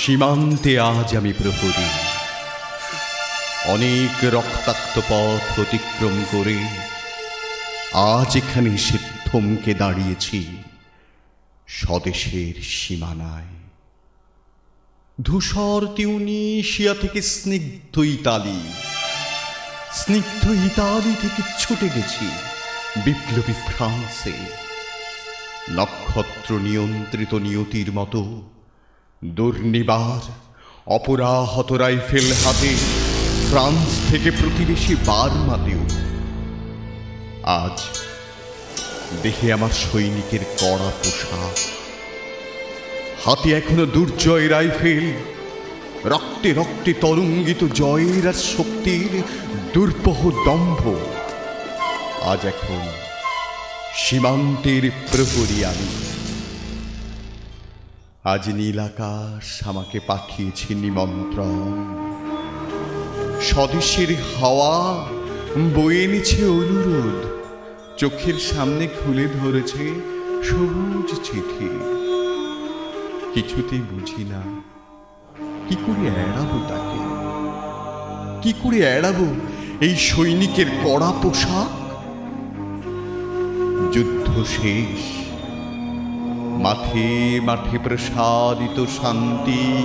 সীমান্তে আজ আমি প্রহরী। অনেক রক্তাক্ত পথ অতিক্রম করে আজ এখানে সে থমকে দাঁড়িয়েছি স্বদেশের সীমানায়। ধূসর তিউনিশিয়া থেকে স্নিগ্ধ ইতালি স্নিগ্ধ ইতালি থেকে ছুটে গেছি বিপ্লবী ফ্রান্সে। নক্ষত্র নিয়ন্ত্রিত নিয়তির মতো দুর্নিবার, অপরাহত রাইফেল হাতে ফ্রান্স থেকে প্রতিবেশী বার্মাতেও। আজ দেখে আমার সৈনিকের কড়া পোশাক। হাতে এখনও দুর্জয় রাইফেল, রক্তে রক্তে তরঙ্গিত জয়ের আর শক্তির দুর্বহ দম্ভ। আজ এখন সীমান্তের প্রহরী আমি। আজ নীলাকাশ আমাকে পাঠিয়েছে নিমন্ত্রণ। স্বদেশের হাওয়া বয়ে এনেছে অনুরোধ। চোখের সামনে খুলে ধরেছে সবুজ চিঠি। কিছুতেই বুঝি না, কি করে এড়াবো তাকে? কি করে এড়াবো এই সৈনিকের কড়া পোশাক? যুদ্ধ শেষ মাঠে মাঠে প্রসাদিত শান্তি।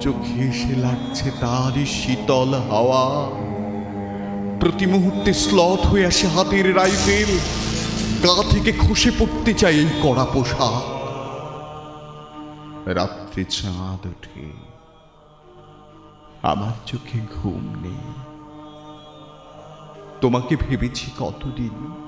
চোখে এসে লাগছে তারই শীতল হাওয়া। প্রতি মুহূর্তে স্লথ হয়ে আসে হাতের রাইফেল গা থেকে খসে পড়তে চাই এই কড়া পোশাক। রাত্রে চাঁদ ওঠে। আমার চোখে ঘুম নেই। তোমাকে ভেবেছি কতদিন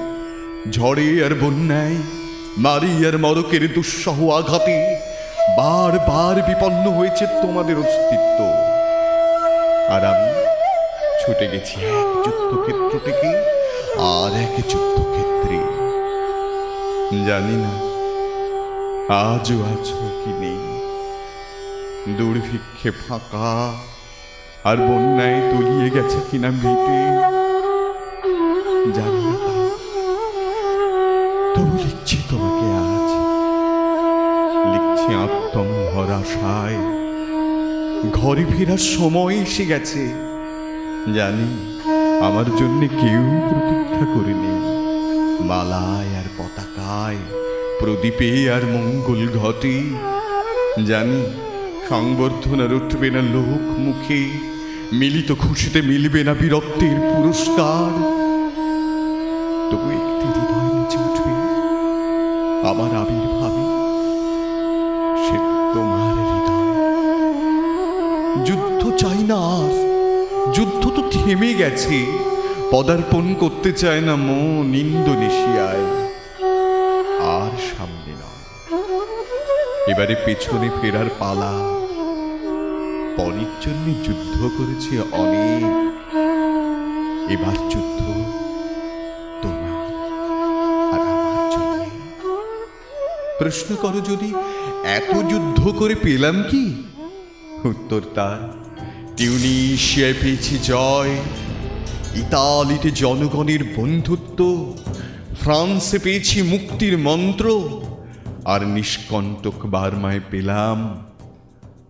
ঝড়ে আর বন্যায়, মারি আর মরকের দুঃসহ আঘাতে, বার বার বিপন্ন হয়েছে তোমাদের অস্তিত্ব। আর আমি ছুটে গেছি এক যুদ্ধক্ষেত্র থেকে আর এক যুদ্ধক্ষেত্রে। জানি না, আজও আছো কি নেই। দুর্ভিক্ষে ফাঁকা আর বন্যায় তলিয়ে গেছে কিনা মেটে। জানি না। তবু লিখছি তোমাকে আজ। লিখছি আত্ম ভরাশায় ঘরে ফেরার সময় এসে গেছে। জানি আমার জন্য কেউ প্রতীক্ষা করেনি। মালায় আর পতাকায়, প্রদীপে আর মঙ্গল ঘটে। জানি সংবর্ধনার উঠবে না লোক মুখে, মিলিত খুশিতে মিলবে না বীরত্বের পুরস্কার। তবু আমার আবির্ভাবে, সে তোমার যুদ্ধ চাই না আর, যুদ্ধ তো থেমে গেছে। পদার্পণ করতে চায় না মন ইন্দোনেশিয়ায়, আর সামনে নয়। এবারে পেছনে ফেরার পালা, পরের জন্য যুদ্ধ করেছে অনেক। এবার যুদ্ধ প্রশ্ন করো যদি, এত যুদ্ধ করে পেলাম কি? উত্তর তার, টিউনিশিয়ায় পেয়েছি জয়, ইতালিতে জনগণের বন্ধুত্ব, ফ্রান্সে পেয়েছি মুক্তির মন্ত্র, আর নিষ্কণ্টক বার্মায় পেলাম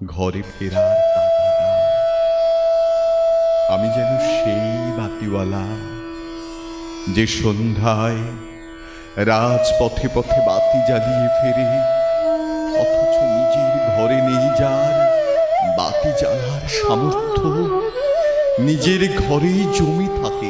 ঘরে ফেরার আমি যেন সেই বাতিওয়ালা যে সন্ধ্যায় রাজপথে পথে বাতি জ্বালিয়ে ফেরে, অথচ নিজের ঘরে নেই যার বাতি জ্বালার সামর্থ্য। নিজের ঘরেই জমি থাকে